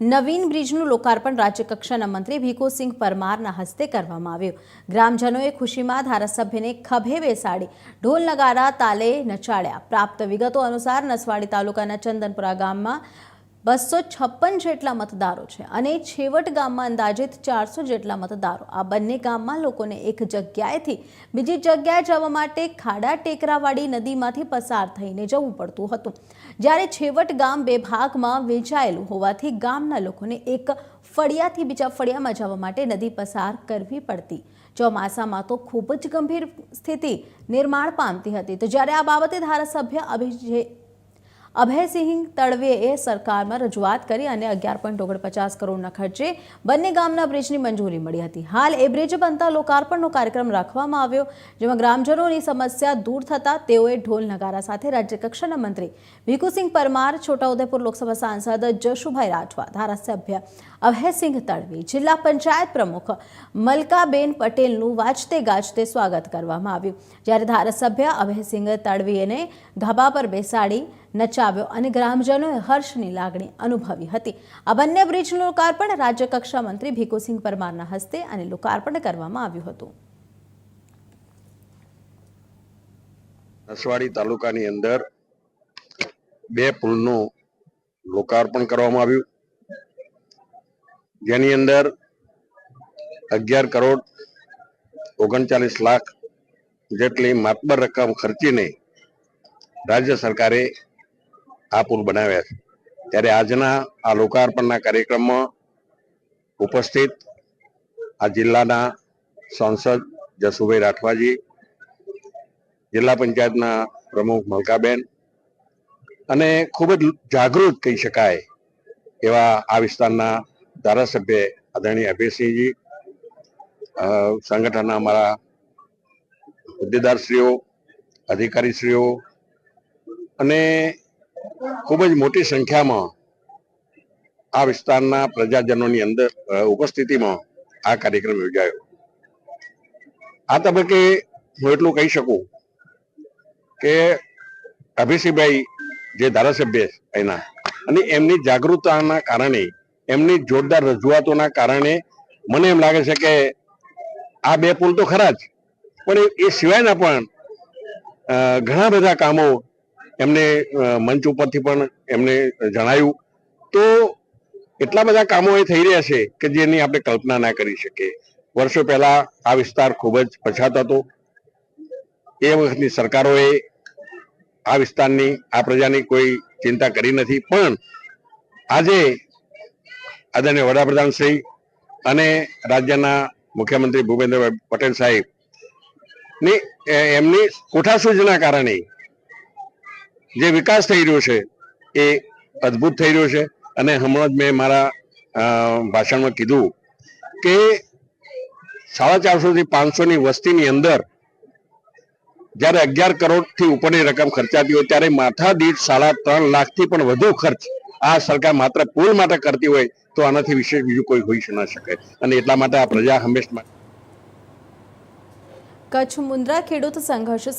નવીન બ્રિજનું લોકાર્પણ રાજ્યકક્ષાના મંત્રી ભીખુસિંહ પરમારના હસ્તે કરવામાં આવ્યું. ગ્રામજનોએ ખુશીમાં ધારાસભ્યને ખભે બેસાડી ઢોલ નગારા, તાલે નચાડ્યા. પ્રાપ્ત વિગતો અનુસાર નસવાડી તાલુકાના ચંદનપુરા ગામમાં બસો છપ્પન જેટલા મતદારો છે અને છેવટ ગામમાં અંદાજિત ચારસો જેટલા મતદારો. આ બંને ગામમાં લોકોને એક જગ્યાએથી બીજી જગ્યાએ જવા માટે ખાડા ટેકરાવાળી નદીમાંથી પસાર થઈને જવું પડતું હતું. જ્યારે છેવટ ગામ બે ભાગમાં વેચાયેલું હોવાથી ગામના લોકોને એક ફળિયાથી બીજા ફળિયામાં જવા માટે નદી પસાર કરવી પડતી. ચોમાસામાં તો ખૂબ જ ગંભીર સ્થિતિ નિર્માણ પામતી હતી. તો જ્યારે આ બાબતે ધારાસભ્ય અભિજે અભયસિંહ તળવેએ સરકારમાં રજૂઆત કરી અને અગિયાર પોઈન્ટ ઓગણપચાસ કરોડના ખર્ચે બંને ગામના બ્રિજની મંજૂરી મળી હતી. હાલ એ બ્રિજ બનતા લોકાર્પણનો કાર્યક્રમ રાખવામાં આવ્યો, જેમાં ગ્રામજનોની સમસ્યા દૂર થતાં તેઓએ ઢોલ નગારા સાથે રાજ્યકક્ષાના મંત્રી ભીખુસિંહ પરમાર, છોટાઉદેપુર લોકસભા સાંસદ જશુભાઈ રાઠવા, ધારાસભ્ય અભયસિંહ તળવી, જિલ્લા પંચાયત પ્રમુખ મલકાબેન પટેલનું વાજતે ગાજતે સ્વાગત કરવામાં આવ્યું. જ્યારે ધારાસભ્ય અભયસિંહ તળવીએને ધાબા પર બેસાડી નચાવ્યો અને ગ્રામજનોએ હર્ષની લાગણી અનુભવી હતી. આ બંને બ્રિજનું લોકાર્પણ રાજ્યકક્ષા મંત્રી ભીખુસિંહ પરમારના હસ્તે અને લોકાર્પણ કરવામાં આવ્યું હતું. નસવાડી તાલુકાની અંદર બે પુલનું લોકાર્પણ કરવામાં આવ્યું. જેની અંદર અગિયાર કરોડ ઓગણચાલીસ લાખ જેટલી માતબર રકમ ખર્ચીને રાજ્ય સરકારે આ પુલ બનાવ્યા છે. ત્યારે આજના આ લોકાર્પણના કાર્યક્રમમાં ઉપસ્થિત આ જિલ્લાના સાંસદ જસુભાઈ રાઠવાજી, જિલ્લા પંચાયતના પ્રમુખ મલકાબેન અને ખૂબ જ જાગૃત કહી શકાય એવા આ વિસ્તારના ધારાસભ્ય આદરણીય અભયસિંહજી સંગઠનના અમારા હોદ્દેદારશ્રીઓ, અધિકારીશ્રીઓ અને ખૂબ જ મોટી સંખ્યામાં આ વિસ્તારના પ્રજાજનોની અંદર ઉપસ્થિતિમાં આ કાર્યક્રમ યોજાયો. આ તબક્કે હું એટલું કહી શકું કે અભિષેકભાઈ જે ધારાસભ્ય એના અને એમની જાગૃતતાના કારણે, એમની જોરદાર રજૂઆતોના કારણે મને એમ લાગે છે કે આ બે પુલ તો ખરા જ, પણ એ સિવાયના પણ ઘણા બધા કામો એમને મંચ ઉપરથી પણ એમને જણાયું. તો એટલા બધા કામો એ થઈ રહ્યા છે કે જેની આપણે કલ્પના ના કરી શકીએ. વર્ષો પહેલા આ વિસ્તાર ખૂબ જ પછાત હતો. એ વખતની સરકારોએ આ વિસ્તારની, આ પ્રજાની કોઈ ચિંતા કરી નથી. પણ આજે આદરણીય વડાપ્રધાન શ્રી અને રાજ્યના મુખ્યમંત્રી ભૂપેન્દ્રભાઈ પટેલ સાહેબની એમની કોઠાસૂઝના કારણે જે વિકાસ થઈ રહ્યો છે એ અદ્ભુત થઈ રહ્યો છે. અને હમણાં જ મેં મારા ભાષણમાં કીધું કે સાડા ચારસો થી પાંચસો ની વસ્તીની અંદર જ્યારે અગિયાર કરોડથી ઉપરની રકમ ખર્ચાતી હોય ત્યારે માથા દીઠ સાડા ત્રણ લાખથી પણ વધુ ખર્ચ આ સરકાર માત્ર પુલ માટે કરતી હોય તો આનાથી વિશેષ બીજું કોઈ હોઈ ન શકે. અને એટલા માટે આ પ્રજા હંમેશા કચ્છ મુન્દ્રા ખેડૂત સંઘર્ષ